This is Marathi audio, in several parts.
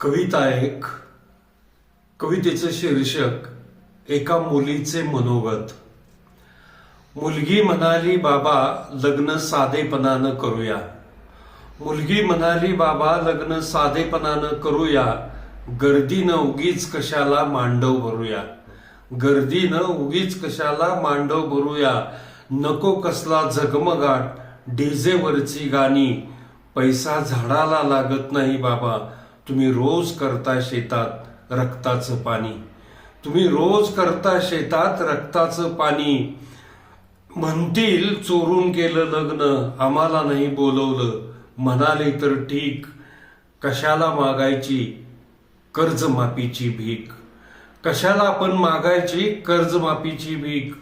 कविता एक कवितेचं शीर्षक एका मुलीचे मनोगत. मुलगी म्हणाली बाबा लग्न साधेपणानं करूया. मुलगी म्हणाली बाबा लग्न साधेपणानं करूया. गर्दीनं उगीच कशाला मांडव भरूया. गर्दीनं उगीच कशाला मांडव भरूया. नको कसला झगमगाट डीजेवरची गाणी. पैसा झाडाला लागत नाही बाबा. तुम्ही रोज करता शेतात रक्ताचं पाणी. तुम्ही रोज करता शेतात रक्ताचं पाणी. म्हणतील चोरून केलं लग्न आम्हाला नाही बोलवलं. म्हणाले तर ठीक. कशाला मागायची? कर्जमाफीची भीक. कशाला आपण मागायची? कर्जमाफीची भीक.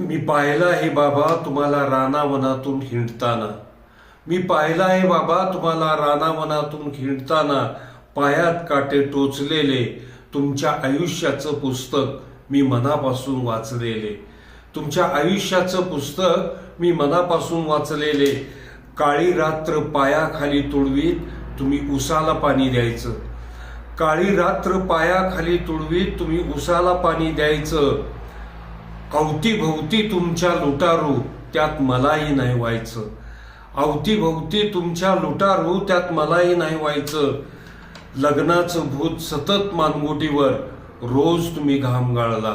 मी पाहिलं आहे बाबा तुम्हाला रानावनातून हिंडताना. मी पाहिला आहे बाबा तुम्हाला रानावनातून हिंडताना पायात काटे टोचलेले तुमच्या आयुष्याचं पुस्तक मी मनापासून वाचलेले. तुमच्या आयुष्याचं पुस्तक मी मनापासून वाचलेले. काळी रात्र पायाखाली तुडवीत तुम्ही उसाला पाणी द्यायचं. काळी रात्र पायाखाली तुडवीत तुम्ही उसाला पाणी द्यायचं. अवतीभोवती तुमच्या लुटारू त्यात मलाही नाही व्हायचं. अवतीभोवती तुमच्या लुटारू त्यात मलाही नाही व्हायचं. लग्नाचं भूत सतत मानगुटीवर रोज तुम्ही घाम गाळला.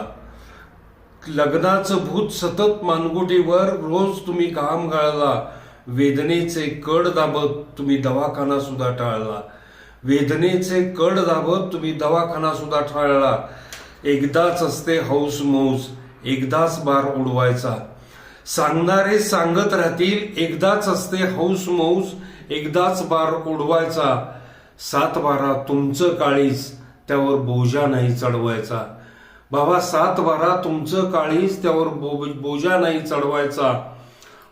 लग्नाचं भूत सतत मानगुटीवर रोज तुम्ही घाम गाळला. वेदनेचे कड दाबत तुम्ही दवाखाना सुद्धा टाळला. वेदनेचे कड दाबत तुम्ही दवाखाना सुद्धा टाळला. एकदाच असते हौस मौज एकदाच बार उडवायचा. सांगणारे सांगत राहतील एकदाच असते हौस मौस एकदाच बार उडवायचा. सात बारा तुमचं काळीस त्यावर बोजा नाही चढवायचा. बाबा सात बारा तुमचं काळीस त्यावर बो- बोजा नाही चढवायचा.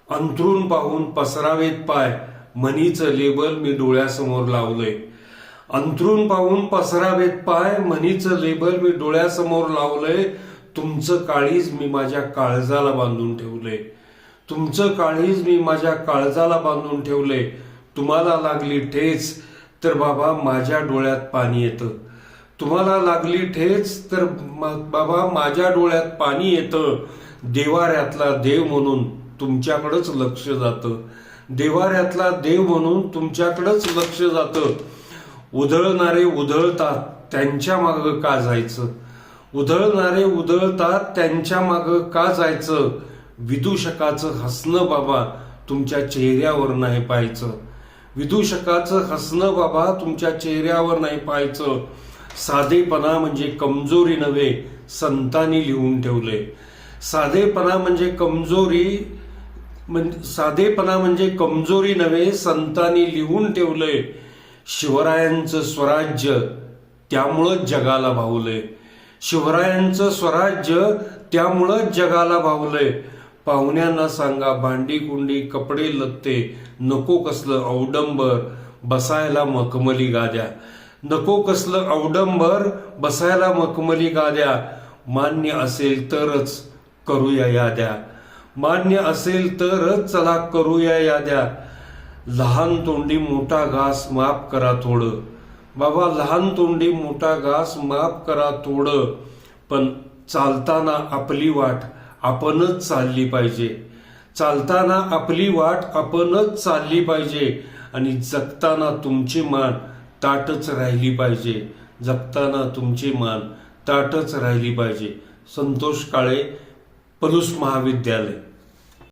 अंथरून पाहून पसरावेत पाय मनीचं लेबल मी डोळ्यासमोर लावलंय. अंथरून पाहून पसरावेत पाय मनीचं लेबल मी डोळ्यासमोर लावलंय. तुमचं काळीज मी माझ्या काळजाला बांधून ठेवलंय तुमचं काळीज मी माझ्या काळजाला बांधून ठेवलंय तुम्हाला लागली ठेच तर बाबा माझ्या डोळ्यात पाणी येतं. तुम्हाला लागली ठेच तर बाबा माझ्या डोळ्यात पाणी येतं. देवाऱ्यातला देव म्हणून तुमच्याकडंच लक्ष जातं. देवाऱ्यातला देव म्हणून तुमच्याकडंच लक्ष जातं. उधळणारे उधळतात त्यांच्या मागं का जायचं? उधळणारे उधळतात त्यांच्या मागं का जायचं? विदूषकाचं हसणं बाबा तुमच्या चेहऱ्यावर नाही पाहायचं. विदूषकाचं हसणं बाबा तुमच्या चेहऱ्यावर नाही पाहायचं. साधेपणा म्हणजे कमजोरी नव्हे संतांनी लिहून ठेवले साधेपणा म्हणजे कमजोरी म्हणजे साधेपणा म्हणजे कमजोरी नव्हे संतांनी लिहून ठेवलंय. शिवरायांचं स्वराज्य त्यामुळंच जगाला भावलंय. शिवरायांचं स्वराज्य त्यामुळंच जगाला भावलंय. पाहुण्यांना सांगा भांडी कुंडी कपडे लत्ते नको कसलं औडंबर बसायला मखमली गाद्या. नको कसलं औडंबर बसायला मखमली गाद्या. मान्य असेल तरच करूया याद्या. मान्य असेल तरच चला करूया याद्या. लहान तोंडी मोठा घास माफ करा थोडं. बाबा लहान तोंडी मोठा घास माफ करा थोडं पण चालताना आपली वाट आपणच चालली पाहिजे. चालताना आपली वाट आपणच चालली पाहिजे आणि जगताना तुमची मान ताटच राहिली पाहिजे. जगताना तुमची मान ताटच राहिली पाहिजे. संतोष काळे पलूस महाविद्यालय.